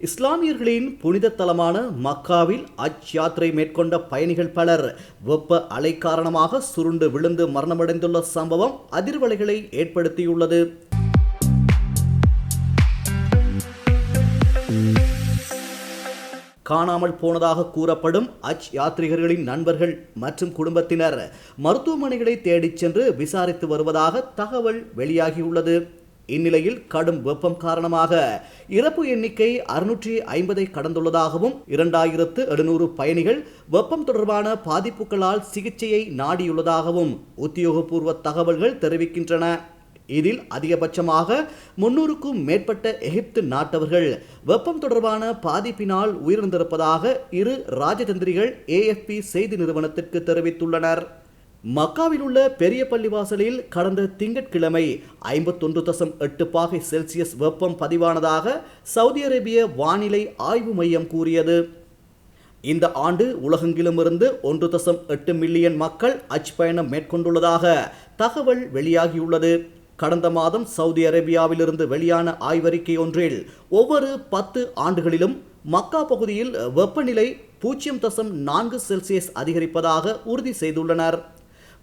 இஸ்லாமியர்களின் புனித தலமான மக்காவில் அச் யாத்திரை மேற்கொண்ட பயணிகள் பலர் வெப்ப அலை காரணமாக சுருண்டு விழுந்து மரணமடைந்துள்ள சம்பவம் அதிர்வலைகளை ஏற்படுத்தியுள்ளது. காணாமல் போனதாக கூறப்படும் அஜ் யாத்ரிகர்களின் நண்பர்கள் மற்றும் குடும்பத்தினர் மருத்துவமனைகளை தேடிச் சென்று விசாரித்து வருவதாக தகவல் வெளியாகியுள்ளது. இந்நிலையில் கடும் வெப்பம் காரணமாக இறப்பு எண்ணிக்கை அறுநூற்றி ஐம்பதை கடந்துள்ளதாகவும் இரண்டாயிரத்து எழுநூறு பயணிகள் வெப்பம் தொடர்பான பாதிப்புகளால் சிகிச்சையை நாடியுள்ளதாகவும் உத்தியோகபூர்வ தகவல்கள் தெரிவிக்கின்றன. இதில் அதிகபட்சமாக முன்னூறுக்கும் மேற்பட்ட எகிப்து நாட்டவர்கள் வெப்பம் தொடர்பான பாதிப்பினால் உயிரிழந்திருப்பதாக இரு ராஜதந்திரிகள் ஏஎஃப்பி செய்தி நிறுவனத்திற்கு தெரிவித்துள்ளனர். மக்காவில் உள்ள பெரிய பள்ளிவாசலில் கடந்த திங்கட்கிழமை ஐம்பத்தொன்று தசம் எட்டு பாகை செல்சியஸ் வெப்பம் பதிவானதாக சவுதி அரேபிய வானிலை ஆய்வு மையம் கூறியது. இந்த ஆண்டு உலகெங்கிலுமிருந்து ஒன்று தசம் எட்டு மில்லியன் மக்கள் அஜ் பயணம் மேற்கொண்டுள்ளதாக தகவல் வெளியாகியுள்ளது. கடந்த மாதம் சவுதி அரேபியாவிலிருந்து வெளியான ஆய்வறிக்கை ஒன்றில் ஒவ்வொரு பத்து ஆண்டுகளிலும் மக்கா பகுதியில் வெப்பநிலை பூஜ்ஜியம் தசம் நான்கு செல்சியஸ் அதிகரிப்பதாக உறுதி செய்துள்ளனர்.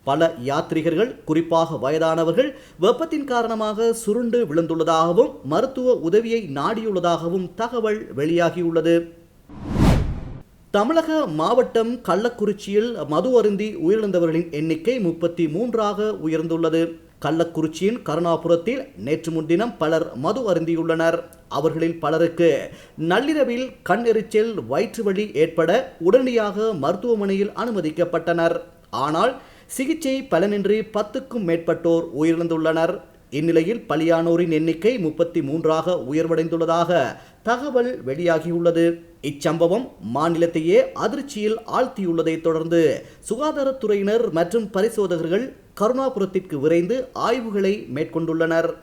பல யாத்ரிகர்கள் குறிப்பாக வயதானவர்கள் வெப்பத்தின் காரணமாக சுருண்டு விழுந்துள்ளதாகவும் மருத்துவ உதவியை நாடியுள்ளதாகவும் தகவல் வெளியாகியுள்ளது. தமிழக மாவட்டம் கள்ளக்குறிச்சியில் மது அருந்தி உயிரிழந்தவர்களின் எண்ணிக்கை முப்பத்தி மூன்றாக உயர்ந்துள்ளது. கள்ளக்குறிச்சியின் கருணாபுரத்தில் நேற்று முன்தினம் பலர் மது அருந்தியுள்ளனர். அவர்களில் பலருக்கு நள்ளிரவில் கண் எரிச்சல் வயிற்று வலி ஏற்பட உடனடியாக மருத்துவமனையில் அனுமதிக்கப்பட்டனர். ஆனால் சிகிச்சை பலனின்றி பத்துக்கும் மேற்பட்டோர் உயிரிழந்துள்ளனர். இந்நிலையில் பலியானோரின் எண்ணிக்கை முப்பத்தி மூன்றாக உயர்வடைந்துள்ளதாக தகவல் வெளியாகியுள்ளது. இச்சம்பவம் மாநிலத்தையே அதிர்ச்சியில் ஆழ்த்தியுள்ளதைத் தொடர்ந்து சுகாதாரத்துறையினர் மற்றும் பரிசோதகர்கள் கருணாபுரத்திற்கு விரைந்து ஆய்வுகளை மேற்கொண்டுள்ளனர்.